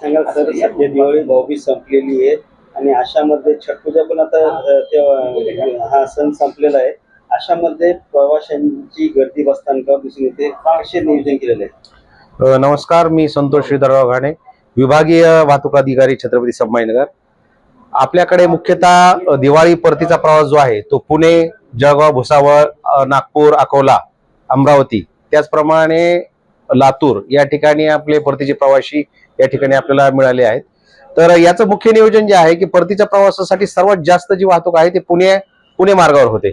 सांगाल सर सध्या दिवाळी भाऊबीज संपलेली आहे आणि अशामध्ये छठ पूजा पण आता ते हा सण संपलेला आहे. अशामध्ये प्रवाशांची गर्दी बसस्थानकावर दिसून येते कसे नियोजन केलेले आहे? नमस्कार मी संतोष श्रीधरराव घाणे विभागीय वाहतूक अधिकारी छत्रपती संभाजीनगर. आपल्याकडे मुख्यतः दिवाळी परतीचा प्रवास जो आहे तो पुणे जळगाव भुसावळ नागपूर अकोला अमरावती त्याचप्रमाणे लातूर या ठिकाणी आपले परतीचे प्रवासी या ठिकाणी आपल्याला मिळाले आहेत. तर याचं मुख्य नियोजन जे आहे की परतीच्या प्रवासासाठी सर्वात जास्त जी वाहतूक आहे ते पुणे पुणे मार्गावर होते.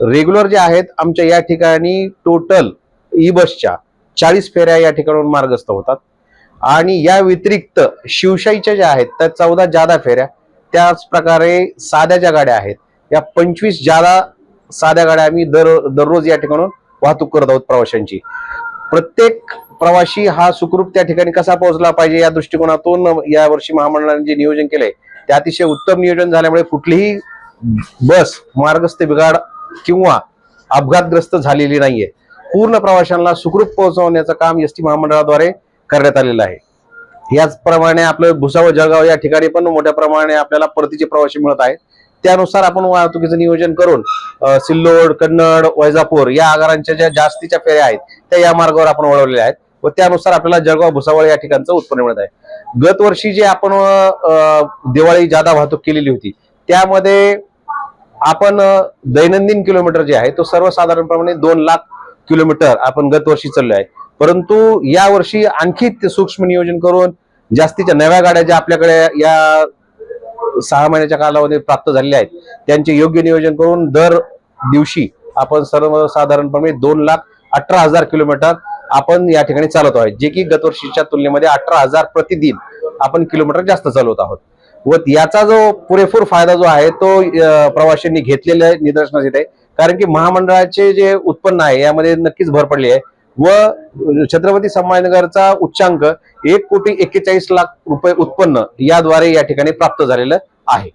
रेग्युलर जे आहेत आमच्या या ठिकाणी टोटल ई बसच्या चाळीस फेऱ्या या ठिकाणाहून मार्गस्थ होतात. आणि या व्यतिरिक्त शिवशाहीच्या ज्या आहेत त्या चौदा जादा फेऱ्या त्याच प्रकारे साध्या ज्या गाड्या आहेत या पंचवीस जादा साध्या गाड्या आम्ही दर दररोज या ठिकाणून वाहतूक करत आहोत प्रवाशांची. प्रत्येक प्रवासी हा सुखरूप त्या ठिकाणी कसा पोहोचला पाहिजे या दृष्टिकोनातून या वर्षी महामंडळाने जे नियोजन केलंय ते अतिशय उत्तम नियोजन झाल्यामुळे कुठलीही बस मार्गस्थ बिघाड किंवा अपघातग्रस्त झालेली नाहीये. पूर्ण प्रवाशांना सुखरूप पोहोचवण्याचं काम एस टी महामंडळाद्वारे करण्यात आलेलं आहे. याचप्रमाणे आपलं भुसावळ जळगाव या ठिकाणी पण मोठ्या प्रमाणे आपल्याला परतीचे प्रवासी मिळत आहेत. त्यानुसार आपण वाहतुकीचं नियोजन करून सिल्लोड कन्नड वैजापूर या आगारांच्या ज्या जास्तीच्या फेऱ्या आहेत त्या या मार्गावर आपण वळवलेल्या आहेत. व त्यानुसार आपल्याला जळगाव भुसावळ या ठिकाणचं उत्पन्न मिळत आहे. गत वर्षी जे आपण दिवाळी जादा वाहतूक केलेली होती त्यामध्ये आपण दैनंदिन किलोमीटर जे आहे तो सर्वसाधारणप्रमाणे दोन लाख किलोमीटर आपण गत वर्षी चाललो आहे. परंतु या वर्षी आणखी ते सूक्ष्म नियोजन करून जास्तीच्या नव्या गाड्या ज्या आपल्याकडे या सहा महिन्याच्या कालावधीत प्राप्त झालेल्या आहेत. त्यांचे योग्य नियोजन करून दर दिवशी आपण सर्वसाधारणपणे दोन लाख अठरा हजार किलोमीटर आपण या ठिकाणी चालत आहोत जे की गतवर्षीच्या तुलनेमध्ये अठरा हजार प्रतिदिन आपण किलोमीटर जास्त चालवत आहोत. व याचा जो पुरेपूर फायदा जो आहे तो प्रवाशांनी घेतलेला निदर्शनास येत आहे. कारण की महामंडळाचे जे उत्पन्न आहे यामध्ये नक्कीच भर पडली आहे. व छत्रपती संभाजीनगरचा उच्चांक एक कोटी एक्केचाळीस लाख रुपये उत्पन्न याद्वारे या ठिकाणी प्राप्त झालेलं आहे.